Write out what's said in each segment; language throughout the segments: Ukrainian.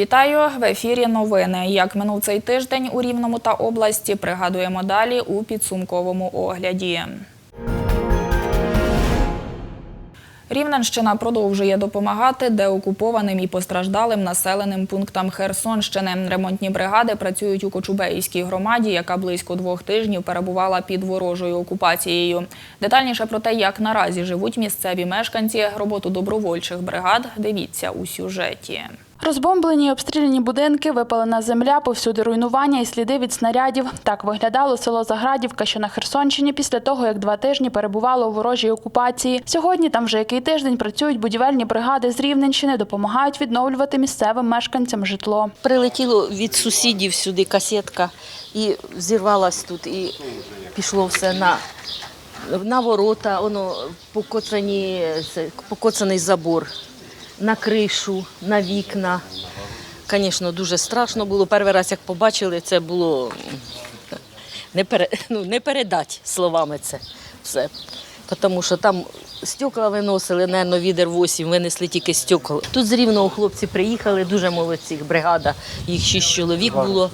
Вітаю в ефірі. Новини. Як минув цей тиждень у Рівному та області, пригадуємо далі у підсумковому огляді. Рівненщина продовжує допомагати деокупованим і постраждалим населеним пунктам Херсонщини. Ремонтні бригади працюють у Кочубеївській громаді, яка близько двох тижнів перебувала під ворожою окупацією. Детальніше про те, як наразі живуть місцеві мешканці, роботу добровольчих бригад, дивіться у сюжеті. Розбомблені й обстріляні будинки, випалена земля, повсюди руйнування і сліди від снарядів. Так виглядало село Заградівка, що на Херсонщині, після того, як два тижні перебувало у ворожій окупації. Сьогодні там вже який тиждень працюють будівельні бригади з Рівненщини, допомагають відновлювати місцевим мешканцям житло. Прилетіло від сусідів сюди касетка і зірвалась тут, і пішло все на, на ворота, воно покоцані, покоцаний забор, на кришу, на вікна. Звісно, дуже страшно було. Перший раз, як побачили, це було не, пере, ну, не передати словами це все. Тому що там стекла виносили, напевно, відер 8, винесли тільки стекла. Тут з рівного хлопці приїхали, дуже молодці, бригада, їх шість чоловік було.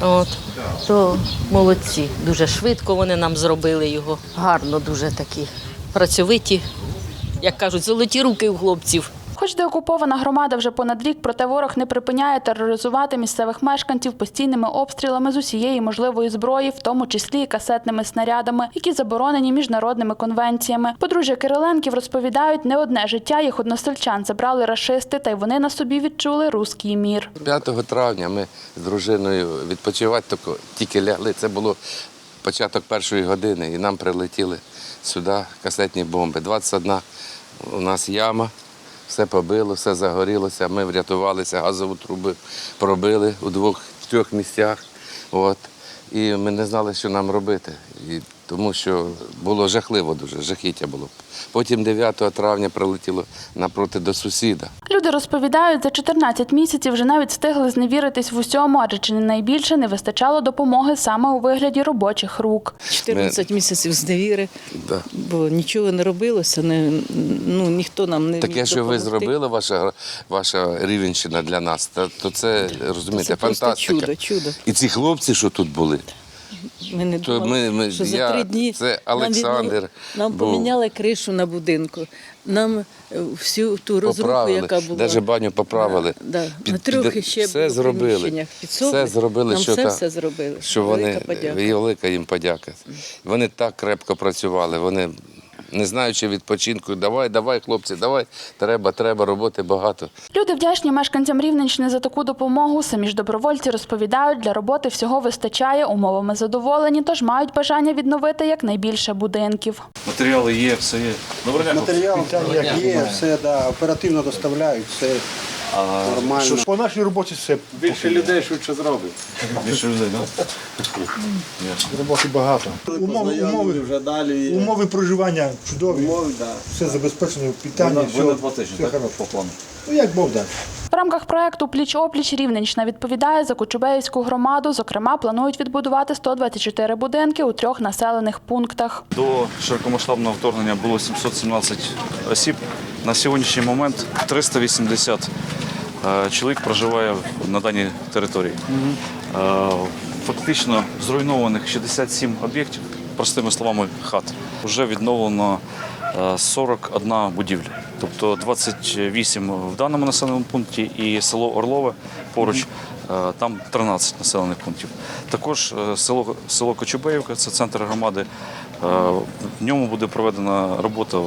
От, то молодці, дуже швидко вони нам зробили його. Гарно дуже такі працьовиті, як кажуть, золоті руки у хлопців. Хоч деокупована громада вже понад рік, проте ворог не припиняє тероризувати місцевих мешканців постійними обстрілами з усієї можливої зброї, в тому числі і касетними снарядами, які заборонені міжнародними конвенціями. Подружжя Кириленків розповідають, не одне життя їх односельчан забрали рашисти, та й вони на собі відчули руський мір. 5 травня ми з дружиною відпочивати тільки лягли. Це було початок першої години, і нам прилетіли сюди касетні бомби. 21 у нас яма, все побило, все загорілося. Ми врятувалися, газову трубу пробили у двох в трьох місцях. От. І ми не знали, що нам робити. І тому що було жахливо дуже, жахіття було. Потім 9 травня прилетіло напроти до сусіда. Люди розповідають, за 14 місяців вже навіть встигли зневіритись в усьому, адже чи не найбільше не вистачало допомоги саме у вигляді робочих рук. 14 місяців зневіри, Да. бо нічого не робилося, не, ну, ніхто нам не Таке, що ви зробили, ваша, ваша рівенщина для нас, та, то це, розумієте, Це фантастика. чудо, чудо. І ці хлопці, що тут були, Ми не То ми- ми- що за я- три дні це нам Олександр Нам, поміняли кришу на будинку, нам е, всю ту розробку, яка була. навіть баню поправили. Да, Під- трьох під- ще все зробили. Все зробили, нам що, все, та- все зробили. що вони Велика подяка. велика їм подяка. Вони так крепко працювали. Вони не знаючи відпочинку, давай, давай, хлопці, давай, треба, треба, роботи багато. Люди вдячні мешканцям Рівненщини за таку допомогу. Самі ж добровольці розповідають, для роботи всього вистачає, умовами задоволені, тож мають бажання відновити якнайбільше будинків. Матеріали є, все є. Добре. Матеріал там як є, все да, оперативно доставляють, все нормально. По нашій роботі все Більше людей швидше зробить. Більше людей, так? роботи багато. Умови, умови, вже далі. умови проживання чудові, Умови, да. все забезпечено, питання, Ви все, на два тижні, все так? хорошо. По плану. Ну як Бог дасть. В рамках проекту Пліч опліч Рівненщина відповідає за Кучубеївську громаду. Зокрема, планують відбудувати 124 будинки у трьох населених пунктах. До широкомасштабного вторгнення було 717 осіб. На сьогоднішній момент 380 е, чоловік проживає на даній території. Е, Фактично зруйнованих 67 об'єктів, простими словами, хат. Вже відновлено е, 41 будівля. Тобто 28 в даному населеному пункті і село Орлове поруч, е, там 13 населених пунктів. Також е, село, село Кочубеївка, це центр громади. е, В ньому буде проведена робота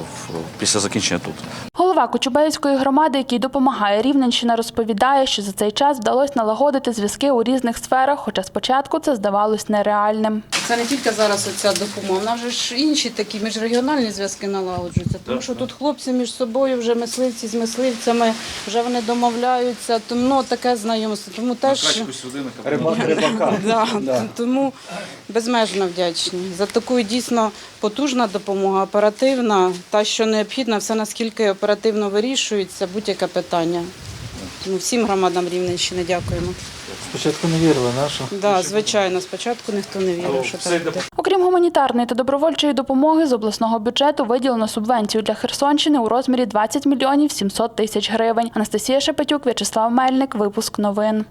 після закінчення тут. Голова Кучубеївської громади, який допомагає Рівненщина, розповідає, що за цей час вдалося налагодити зв'язки у різних сферах, хоча спочатку це здавалось нереальним. Це не тільки зараз оця допомога, в нас же ж інші такі міжрегіональні зв'язки налагоджуються. Тому що тут хлопці між собою, вже мисливці з мисливцями, вже вони домовляються, тому ну, таке знайомство. Тому теж да, тому безмежно вдячні за таку дійсно потужна допомога, оперативна, та що необхідна, все наскільки оперативно вирішується, будь-яке питання. Тому всім громадам Рівненщини дякуємо. Спочатку не вірили, на що? Да, звичайно, спочатку ніхто не вірив, що так буде. Окрім гуманітарної та добровольчої допомоги, з обласного бюджету виділено субвенцію для Херсонщини у розмірі 20 мільйонів 700 тисяч гривень. Анастасія Шепетюк, В'ячеслав Мельник. Випуск новин.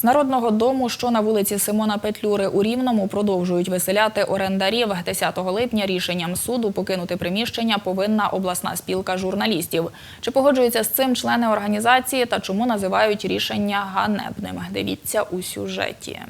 З народного дому, що на вулиці Симона Петлюри у Рівному, продовжують виселяти орендарів. 10 липня рішенням суду покинути приміщення повинна обласна спілка журналістів. Чи погоджуються з цим члени організації та чому називають рішення ганебним? Дивіться у сюжеті.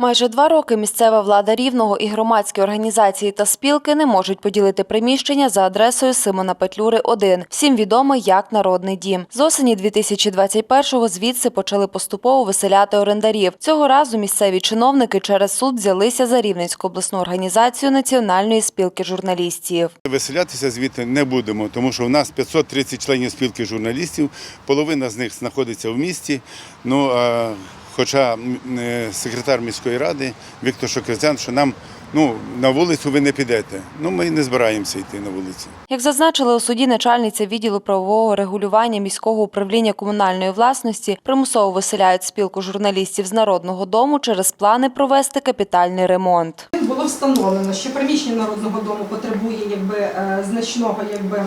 Майже два роки місцева влада Рівного і громадські організації та спілки не можуть поділити приміщення за адресою Симона Петлюри 1, всім відомо як Народний дім. З осені 2021-го звідси почали поступово виселяти орендарів. Цього разу місцеві чиновники через суд взялися за Рівненську обласну організацію Національної спілки журналістів. Виселятися звідти не будемо, тому що у нас 530 членів спілки журналістів, половина з них знаходиться в місті. Ну а хоча е, секретар міської ради Віктор Шокрицян, що нам ну, на вулицю ви не підете. Ну ми не збираємося йти на вулицю. Як зазначили у суді начальниця відділу правового регулювання міського управління комунальної власності, примусово виселяють спілку журналістів з народного дому через плани провести капітальний ремонт. Було встановлено, що приміщення народного дому потребує якби е, значного, якби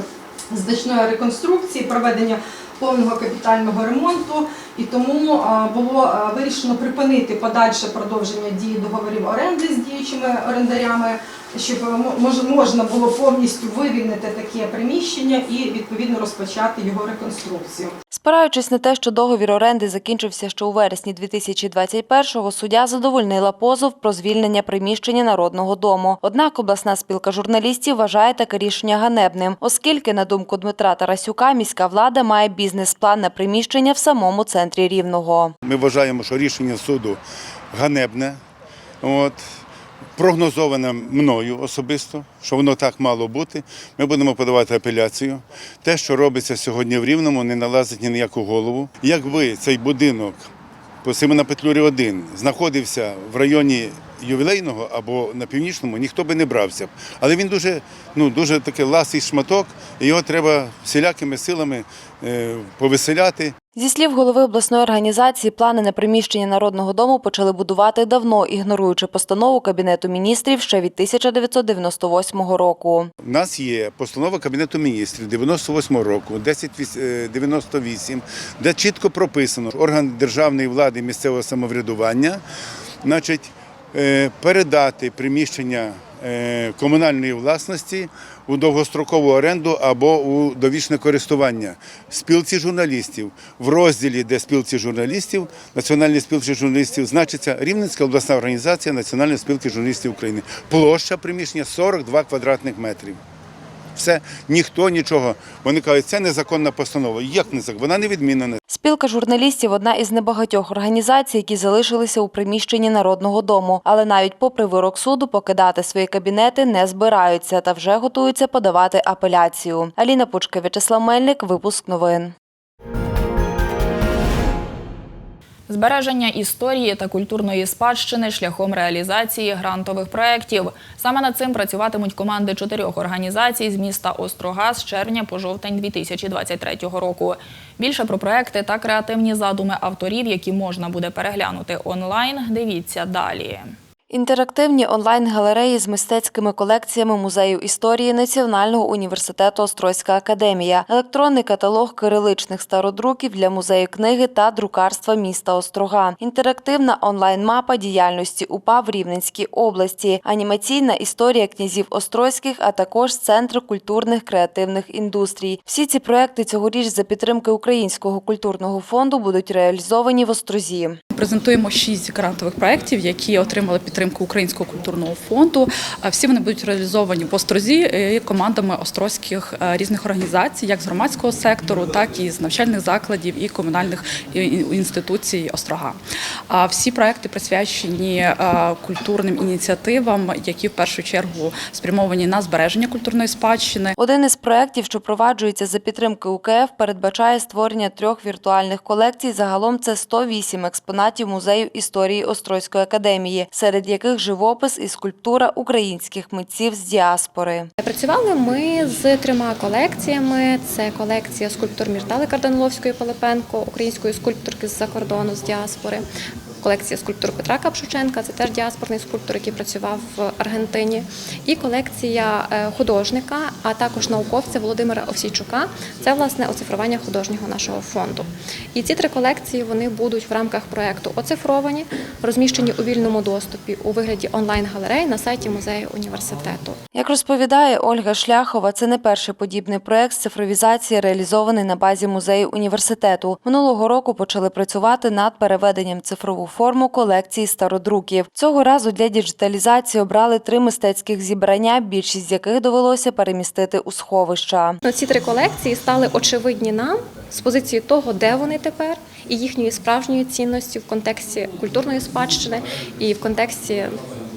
значної реконструкції, проведення повного капітального ремонту, і тому е, було е, вирішено припинити подальше продовження дії договорів оренди з діючими орендарями, щоб е, мо- можна було повністю вивільнити таке приміщення і відповідно розпочати його реконструкцію. Спираючись на те, що договір оренди закінчився ще у вересні 2021-го, суддя задовольнила позов про звільнення приміщення народного дому. Однак обласна спілка журналістів вважає таке рішення ганебним, оскільки, на думку Дмитра Тарасюка, міська влада має бізнес-план на приміщення в самому центрі Рівного. Ми вважаємо, що рішення суду ганебне. От. Прогнозоване мною особисто, що воно так мало бути. Ми будемо подавати апеляцію. Те, що робиться сьогодні в Рівному, не налазить ні на яку голову. Якби цей будинок по Симона Петлюрі 1 знаходився в районі ювілейного або на північному, ніхто би не брався. Але він дуже, ну, дуже такий ласий шматок, і його треба всілякими силами е, повиселяти. Зі слів голови обласної організації, плани на приміщення народного дому почали будувати давно, ігноруючи постанову Кабінету міністрів ще від 1998 року. У нас є постанова Кабінету міністрів 98 року, 1098, де чітко прописано, що орган державної влади і місцевого самоврядування значить, е, передати приміщення е, комунальної власності у довгострокову оренду або у довічне користування спілці журналістів. В розділі, де спілці журналістів, національні спілці журналістів, значиться Рівненська обласна організація Національної спілки журналістів України. Площа приміщення 42 квадратних метрів. Все, ніхто нічого. Вони кажуть, це незаконна постанова. Як незаконна? Вона не відмінена. Спілка журналістів одна із небагатьох організацій, які залишилися у приміщенні народного дому. Але навіть попри вирок суду покидати свої кабінети не збираються та вже готуються подавати апеляцію. Аліна Пучка, В'ячеслав Мельник, випуск новин. Збереження історії та культурної спадщини шляхом реалізації грантових проєктів. Саме над цим працюватимуть команди чотирьох організацій з міста Острога з червня по жовтень 2023 року. Більше про проекти та креативні задуми авторів, які можна буде переглянути онлайн, дивіться далі. Інтерактивні онлайн-галереї з мистецькими колекціями музею історії Національного університету Острозька академія, електронний каталог кириличних стародруків для музею книги та друкарства міста Острога, інтерактивна онлайн-мапа діяльності УПА в Рівненській області, анімаційна історія князів Острозьких, а також Центр культурних креативних індустрій. Всі ці проекти цьогоріч за підтримки Українського культурного фонду будуть реалізовані в Острозі. Презентуємо шість грантових проєктів, які отримали підтримку Українського культурного фонду. Всі вони будуть реалізовані в Острозі е, командами острозьких е, різних організацій, як з громадського сектору, так і з навчальних закладів і комунальних інституцій Острога. Всі проекти присвячені е, культурним ініціативам, які в першу чергу спрямовані на збереження культурної спадщини. Один із проєктів, що впроваджується за підтримки УКФ, передбачає створення трьох віртуальних колекцій. Загалом це 108 експонатів експонатів музею історії Острозької академії, серед яких живопис і скульптура українських митців з діаспори. Працювали ми з трьома колекціями. Це колекція скульптур Міртали Кардановської Пилипенко, української скульпторки з-за кордону з діаспори. Колекція скульптур Петра Капшученка, це теж діаспорний скульптор, який працював в Аргентині. І колекція е, художника, а також науковця Володимира Овсійчука. Це власне оцифрування художнього нашого фонду. І ці три колекції вони будуть в рамках проекту оцифровані, розміщені у вільному доступі у вигляді онлайн-галерей на сайті музею університету. Як розповідає Ольга Шляхова, це не перший подібний проект з цифровізації, реалізований на базі музею університету. Минулого року почали працювати над переведенням цифрову форму колекції стародруків. Цього разу для діджиталізації обрали три мистецьких зібрання, більшість з яких довелося перемістити у сховища. Ну, Ці три колекції стали очевидні нам з позиції того, де вони тепер, і їхньої справжньої цінності в контексті культурної спадщини і в контексті,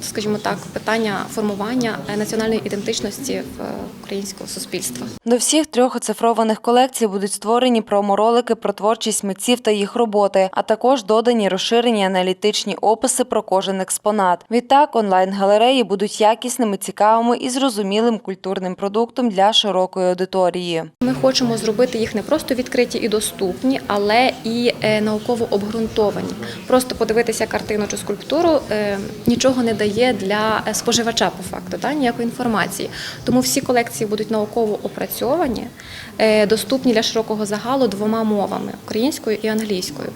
скажімо так, питання формування е, національної ідентичності в е, українського суспільства. До всіх трьох оцифрованих колекцій будуть створені проморолики про творчість митців та їх роботи, а також додані розширені аналітичні описи про кожен експонат. Відтак, онлайн-галереї будуть якісними, цікавими і зрозумілим культурним продуктом для широкої аудиторії. Ми хочемо зробити їх не просто відкриті і доступні, але і е, науково обґрунтовані. Просто подивитися картину чи скульптуру нічого не дає для е, споживача по факту, та ніякої інформації. Тому всі колекції будуть науково опрацьовані, доступні для широкого загалу двома мовами українською і англійською.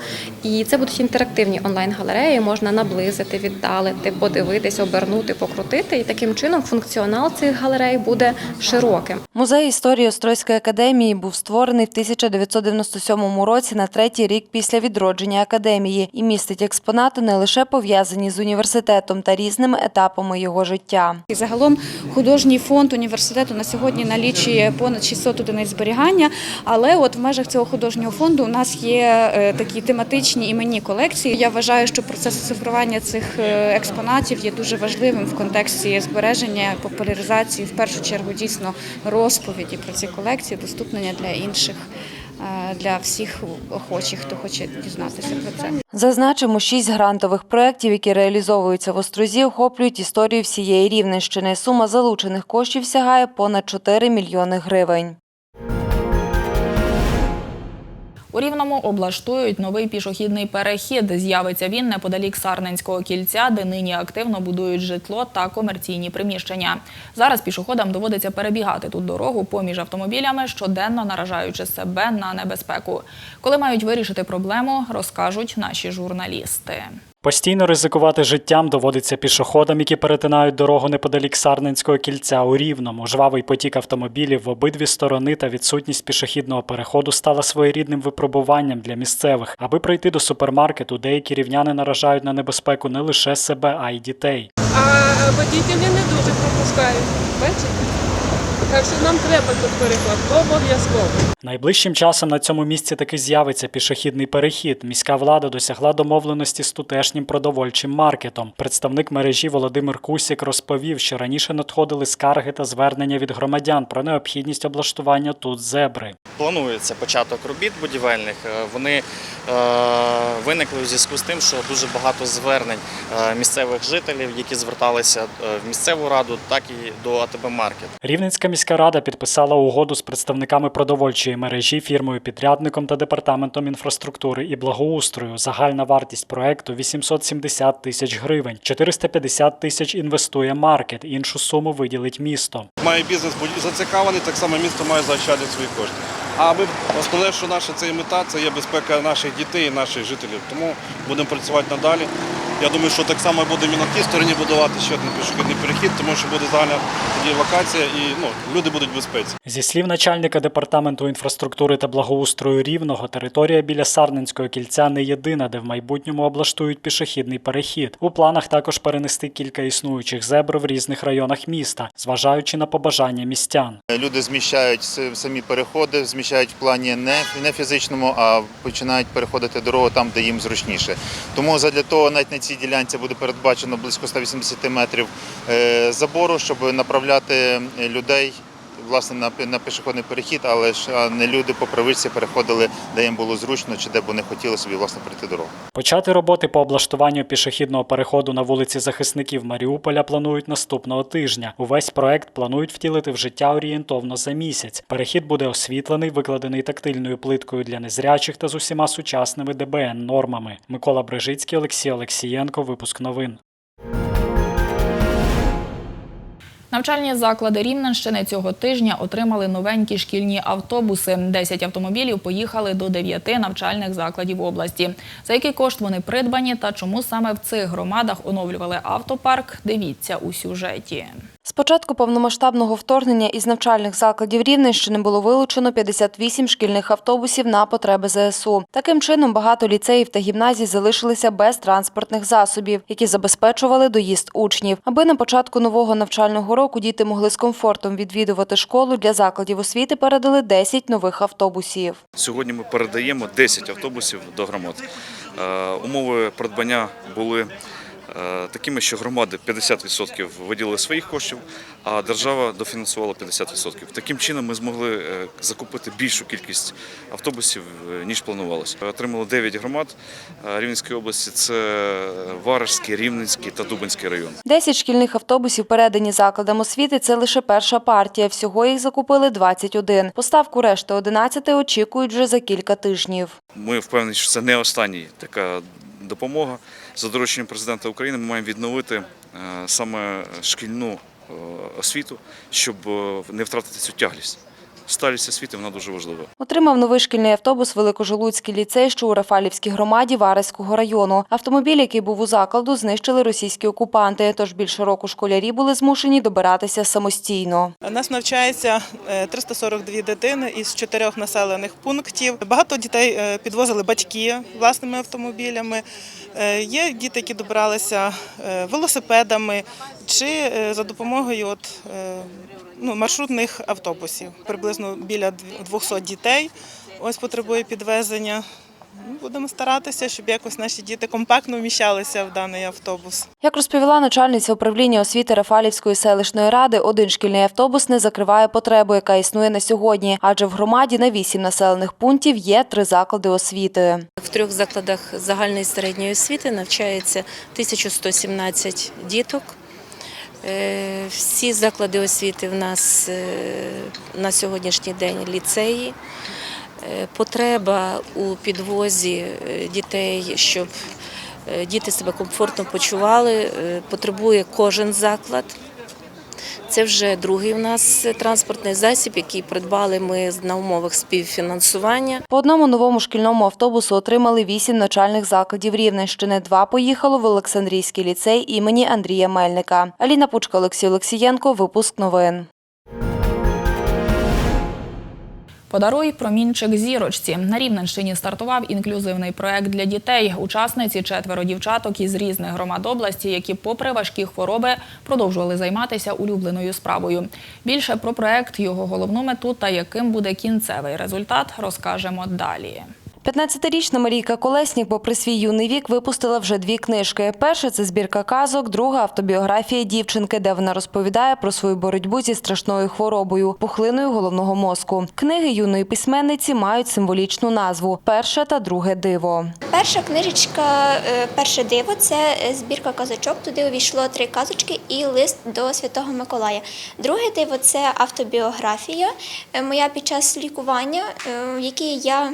І це будуть інтерактивні онлайн-галереї, можна наблизити, віддалити, подивитись, обернути, покрутити. І таким чином функціонал цих галерей буде широким. Музей історії Острозької академії був створений в 1997 році на третій рік після відродження академії і містить експонати не лише пов'язані з університетом та різними етапами його життя. І загалом художній фонд університету на сьогодні налічує понад 600 одиниць зберігання. Але от в межах цього художнього фонду у нас є е, такі тематичні іменні колекції. Я вважаю, що процес цифрування цих е, експонатів є дуже важливим в контексті збереження, популяризації, в першу чергу дійсно розповіді про ці колекції, доступнення для інших. е, Для всіх охочих, хто хоче дізнатися про це. Зазначимо, шість грантових проєктів, які реалізовуються в Острозі, охоплюють історію всієї Рівненщини. Сума залучених коштів сягає понад 4 мільйони гривень. У Рівному облаштують новий пішохідний перехід. З'явиться він неподалік Сарненського кільця, де нині активно будують житло та комерційні приміщення. Зараз пішоходам доводиться перебігати тут дорогу поміж автомобілями, щоденно наражаючи себе на небезпеку. Коли мають вирішити проблему, розкажуть наші журналісти. Постійно ризикувати життям доводиться пішоходам, які перетинають дорогу неподалік Сарненського кільця у Рівному. Жвавий потік автомобілів в обидві сторони та відсутність пішохідного переходу стала своєрідним випробуванням для місцевих. Аби пройти до супермаркету, деякі рівняни наражають на небезпеку не лише себе, а й дітей. А водителі не дуже пропускають. Бачите? Так що нам треба тут переход, обов'язково. Найближчим часом на цьому місці таки з'явиться пішохідний перехід. Міська влада досягла домовленості з тутешнім продовольчим маркетом. Представник мережі Володимир Кусік розповів, що раніше надходили скарги та звернення від громадян про необхідність облаштування тут зебри. Планується початок робіт будівельних. Е, Вони е, виникли у зв'язку з тим, що дуже багато звернень е, місцевих жителів, які зверталися в місцеву раду, так і до АТБ Маркет. Рівненська міська рада підписала угоду з представниками продовольчої мережі, фірмою підрядником та департаментом інфраструктури і благоустрою. Загальна вартість проекту 870 тисяч гривень. 450 тисяч інвестує маркет. Іншу суму виділить місто. Має бізнес бути зацікавлений, так само місто має заощадити свої кошти. А ми основне, що наша це мета, це є безпека наших дітей і наших жителів. Тому будемо працювати надалі. Я думаю, що так само будемо і на тій стороні будувати ще один пішохідний перехід, тому що буде загальна тоді локація і ну, люди будуть в безпеці. Зі слів начальника департаменту інфраструктури та благоустрою Рівного, територія біля Сарненського кільця не єдина, де в майбутньому облаштують пішохідний перехід. У планах також перенести кілька існуючих зебр в різних районах міста, зважаючи на побажання містян. Люди зміщають самі переходи, зміщають в плані не, не фізичному, а починають переходити дорогу там, де їм зручніше. Тому задля того навіть на цій ділянці буде передбачено близько 180 метрів е, забору, щоб направляти людей власне на, на пішохідний перехід, але ж не люди по привичці переходили, де їм було зручно чи де б вони хотіли собі власне пройти дорогу. Почати роботи по облаштуванню пішохідного переходу на вулиці захисників Маріуполя планують наступного тижня. Увесь проект планують втілити в життя орієнтовно за місяць. Перехід буде освітлений, викладений тактильною плиткою для незрячих та з усіма сучасними ДБН нормами. Микола Брижицький, Олексій Олексієнко. Випуск новин. Навчальні заклади Рівненщини цього тижня отримали новенькі шкільні автобуси. 10 автомобілів поїхали до 9 навчальних закладів області. За який кошт вони придбані та чому саме в цих громадах оновлювали автопарк, дивіться у сюжеті. З початку повномасштабного вторгнення із навчальних закладів Рівненщини було вилучено 58 шкільних автобусів на потреби ЗСУ. Таким чином, багато ліцеїв та гімназій залишилися без транспортних засобів, які забезпечували доїзд учнів. Аби на початку нового навчального року діти могли з комфортом відвідувати школу, для закладів освіти передали 10 нових автобусів. Сьогодні ми передаємо 10 автобусів до громад. Е, Умови придбання були такими, що громади 50% виділили своїх коштів, а держава дофінансувала 50%. Таким чином ми змогли е, закупити більшу кількість автобусів, е, ніж планувалося. Отримали 9 громад е, Рівненської області. Це Варежський, Рівненський та Дубинський район. 10 шкільних автобусів передані закладам освіти – це лише перша партія. Всього їх закупили 21. Поставку решти 11 очікують вже за кілька тижнів. Ми впевнені, що це не остання така допомога. За дорученням президента України ми маємо відновити е, саме шкільну е, освіту, щоб е, не втратити цю тяглість. Сталість освіти вона дуже важлива. Отримав новий шкільний автобус Великожолуцький ліцей, що у Рафалівській громаді Вареського району. Автомобіль, який був у закладу, знищили російські окупанти. Тож більше року школярі були змушені добиратися самостійно. У нас навчається е, 342 дитини із чотирьох населених пунктів. Багато дітей е, підвозили батьки власними автомобілями. Е, Є діти, які добиралися е, велосипедами чи е, за допомогою от, е, ну, маршрутних автобусів. Приблизно біля 200 дітей ось потребує підвезення. Ну, Будемо старатися, щоб якось наші діти компактно вміщалися в даний автобус. Як розповіла начальниця управління освіти Рафалівської селищної ради, один шкільний автобус не закриває потребу, яка існує на сьогодні, адже в громаді на вісім населених пунктів є три заклади освіти. В трьох закладах загальної середньої освіти навчається 1117 діток. Е, Всі заклади освіти в нас е, на сьогоднішній день ліцеї. Е, Потреба у підвозі дітей, щоб діти себе комфортно почували, потребує кожен заклад. Це вже другий у нас транспортний засіб, який придбали ми на умовах співфінансування. По одному новому шкільному автобусу отримали вісім начальних закладів Рівненщини. Два поїхало в Олександрійський ліцей імені Андрія Мельника. Аліна Пучка, Олексій Олексієнко. Випуск новин. Подаруй промінчик зірочці. На Рівненщині стартував інклюзивний проект для дітей. Учасниці четверо дівчаток із різних громад області, які, попри важкі хвороби, продовжували займатися улюбленою справою. Більше про проект, його головну мету та яким буде кінцевий результат, розкажемо далі. 15-річна Марійка Колеснік, попри свій юний вік, випустила вже дві книжки. Перша це збірка казок, друга автобіографія дівчинки, де вона розповідає про свою боротьбу зі страшною хворобою пухлиною головного мозку. Книги юної письменниці мають символічну назву Перше та друге диво. Перша книжечка, е, перше диво це збірка казочок. Туди увійшло три казочки і лист до Святого Миколая. Друге диво це автобіографія. е, Моя під час лікування, е, в якій я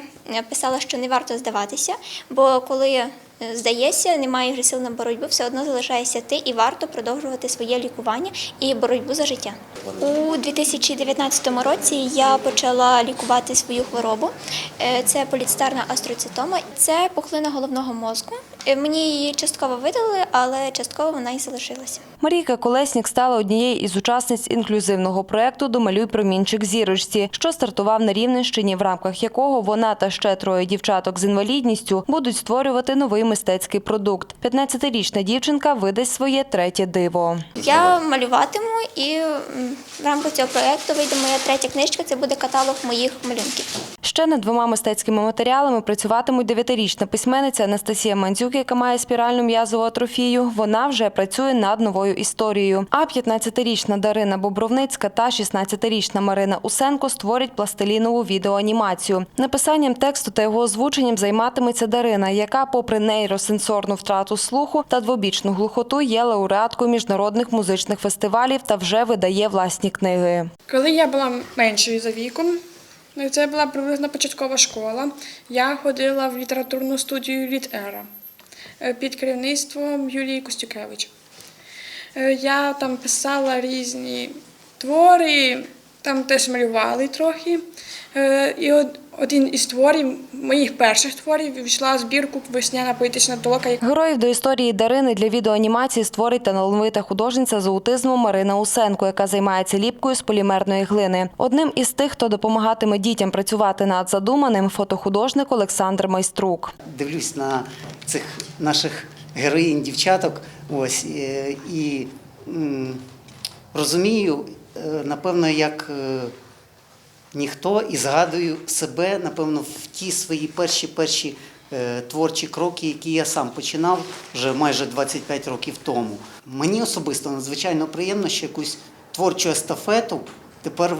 писала, що не варто здаватися, бо коли е, здаєшся, немає вже сил на боротьбу, все одно залишаєшся ти і варто продовжувати своє лікування і боротьбу за життя. У 2019 році я почала лікувати свою хворобу. Е, Це поліцитарна астроцитома. Це пухлина головного мозку. Е, Мені її частково видали, але частково вона і залишилася. Марійка Колеснік стала однією із учасниць інклюзивного проекту Домалюй промінчик зірочці, що стартував на Рівненщині, в рамках якого вона та ще троє дівчаток з інвалідністю будуть створювати новий мистецький продукт. 15-річна дівчинка видасть своє третє диво. Я малюватиму і в рамках цього проекту вийде моя третя книжка. Це буде каталог моїх малюнків. Ще над двома мистецькими матеріалами працюватимуть дев'ятирічна письменниця Анастасія Мандзюк яка має спіральну м'язову атрофію, вона вже працює над новою історією. А 15-річна Дарина Бобровницька та 16-річна Марина Усенко створять пластилінову відеоанімацію. Написанням тексту та його озвученням займатиметься Дарина, яка, попри нейросенсорну втрату слуху та двобічну глухоту, є лауреаткою міжнародних музичних фестивалів та вже видає власні книги. Коли я була меншою за віком, ну, це була приблизно початкова школа, я ходила в літературну студію Літера під керівництвом Юлії Костюкевич. Е, Я там писала різні твори, там теж малювали трохи. Е, І один із творів, моїх перших творів, війшла в збірку Весняна поетична толока. Героїв до історії Дарини для відеоанімації створить талановита художниця з аутизмом Марина Усенко, яка займається ліпкою з полімерної глини. Одним із тих, хто допомагатиме дітям працювати над задуманим, фотохудожник Олександр Майструк. дивлюсь на цих наших героїнь, дівчаток, ось е, і розумію, е, напевно, як е, ніхто, і згадую себе, напевно, в ті свої перші перші е, творчі кроки, які я сам починав вже майже 25 років тому. Мені особисто надзвичайно приємно, що якусь творчу естафету тепер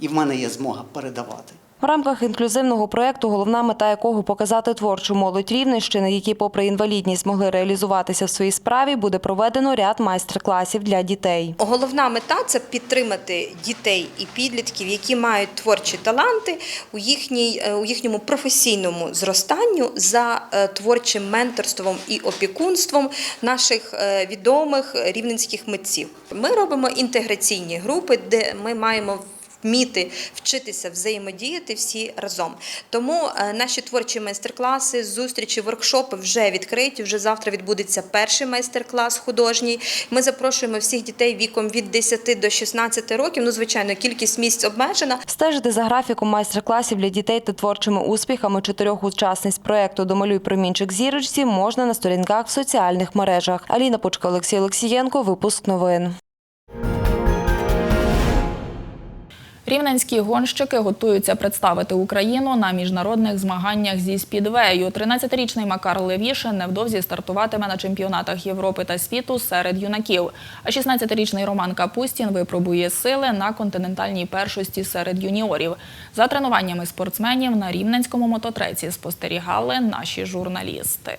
і в мене є змога передавати. В рамках інклюзивного проєкту, головна мета якого показати творчу молодь Рівненщини, які, попри інвалідність, змогли реалізуватися в своїй справі, буде проведено ряд майстер-класів для дітей. Головна мета це підтримати дітей і підлітків, які мають творчі таланти у їхній е, у їхньому професійному зростанню за е, творчим менторством і опікунством наших е, відомих рівненських митців. Ми робимо інтеграційні групи, де ми маємо Вміти вчитися взаємодіяти всі разом. Тому е, наші творчі майстер-класи, зустрічі, воркшопи вже відкриті. Вже завтра відбудеться перший майстер-клас художній. Ми запрошуємо всіх дітей віком від 10 до 16 років. Ну, звичайно, кількість місць обмежена. Стежити за графіком майстер-класів для дітей та творчими успіхами чотирьох учасниць проєкту Домалюй промінчик зірочці можна на сторінках в соціальних мережах. Аліна Пучка, Олексій Олексієнко. Випуск новин. Рівненські гонщики готуються представити Україну на міжнародних змаганнях зі спідвею. 13-річний Макар Левішин невдовзі стартуватиме на чемпіонатах Європи та світу серед юнаків. А 16-річний Роман Капустін випробує сили на континентальній першості серед юніорів. За тренуваннями спортсменів на рівненському мототреці спостерігали наші журналісти.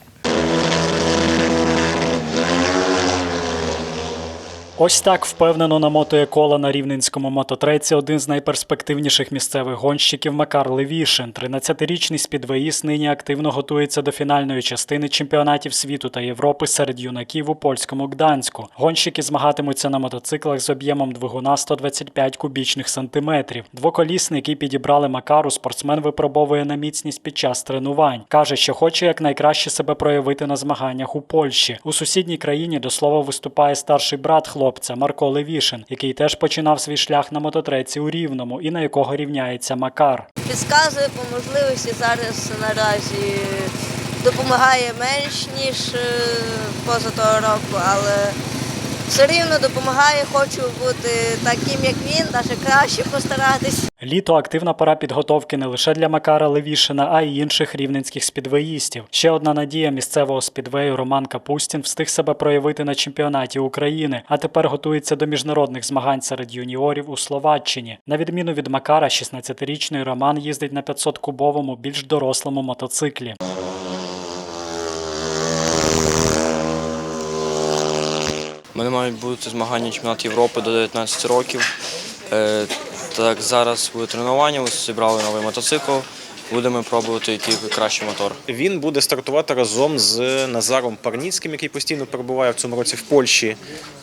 Ось так впевнено намотує кола на рівненському мототреці один з найперспективніших місцевих гонщиків Макар Левішин. 13-річний спідвеїст нині активно готується до фінальної частини чемпіонатів світу та Європи серед юнаків у польському Гданську. Гонщики змагатимуться на мотоциклах з об'ємом двигуна 125 кубічних сантиметрів. Двоколісний, який підібрали Макару, спортсмен випробовує на міцність під час тренувань. Каже, що хоче якнайкраще себе проявити на змаганнях у Польщі. У сусідній країні до слова виступає старший брат хлопця Марко Левішин, який теж починав свій шлях на мототреці у Рівному і на якого рівняється Макар. Підказує по можливості зараз наразі допомагає менш ніж е, поза того року, але все рівно допомагає, хочу бути таким, як він, навіть краще постаратись. Літо активна пора підготовки не лише для Макара Левішина, а й інших рівненських спідвеїстів. Ще одна надія місцевого спідвею Роман Капустін встиг себе проявити на чемпіонаті України, а тепер готується до міжнародних змагань серед юніорів у Словаччині. На відміну від Макара, 16-річний Роман їздить на 500-кубовому, більш дорослому мотоциклі. Мене мають бути змагання чемпіонат Європи до 19 років. Е, Так, зараз буде тренування, ось зібрали новий мотоцикл. Будемо пробувати, який кращий мотор. Він буде стартувати разом з Назаром Парніцьким, який постійно перебуває в цьому році в Польщі.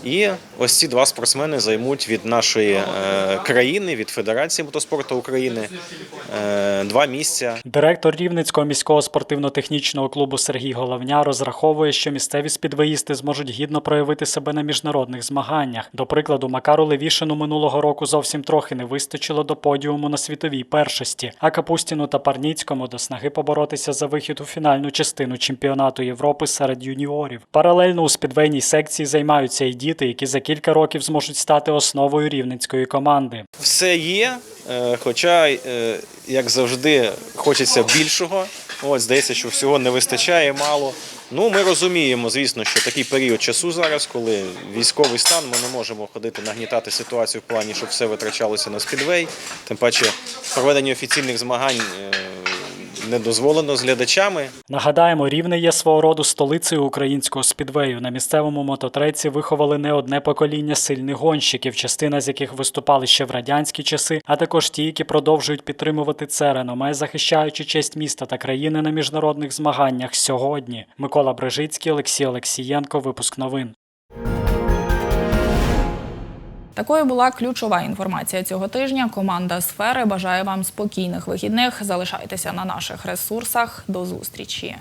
І ось ці два спортсмени займуть від нашої е, країни, від Федерації мотоспорту України, е, два місця. Директор Рівненського міського спортивно-технічного клубу Сергій Головня розраховує, що місцеві спідвеїсти зможуть гідно проявити себе на міжнародних змаганнях. До прикладу, Макару Левішину минулого року зовсім трохи не вистачило до подіуму на світовій першості, а Капустіну та Парніцькому до снаги поборотися за вихід у фінальну частину чемпіонату Європи серед юніорів. Паралельно у спідвейній секції займаються і діти, які за кілька років зможуть стати основою рівненської команди. Все є, е, хоча, е, як завжди, хочеться більшого. От здається, що всього не вистачає мало. Ну, ми розуміємо, звісно, що такий період часу зараз, коли військовий стан, ми не можемо ходити нагнітати ситуацію в плані, щоб все витрачалося на спідвей. Тим паче, проведення офіційних змагань е, не дозволено з глядачами. Нагадаємо, Рівне є свого роду столицею українського спідвею. На місцевому мототреці виховали не одне покоління сильних гонщиків, частина з яких виступали ще в радянські часи, а також ті, які продовжують підтримувати це реноме, захищаючи честь міста та країни на міжнародних змаганнях сьогодні. Микола Брижицький, Олексій Олексієнко. Випуск новин. Такою була ключова інформація цього тижня. Команда сфери бажає вам спокійних вихідних. Залишайтеся на наших ресурсах. До зустрічі.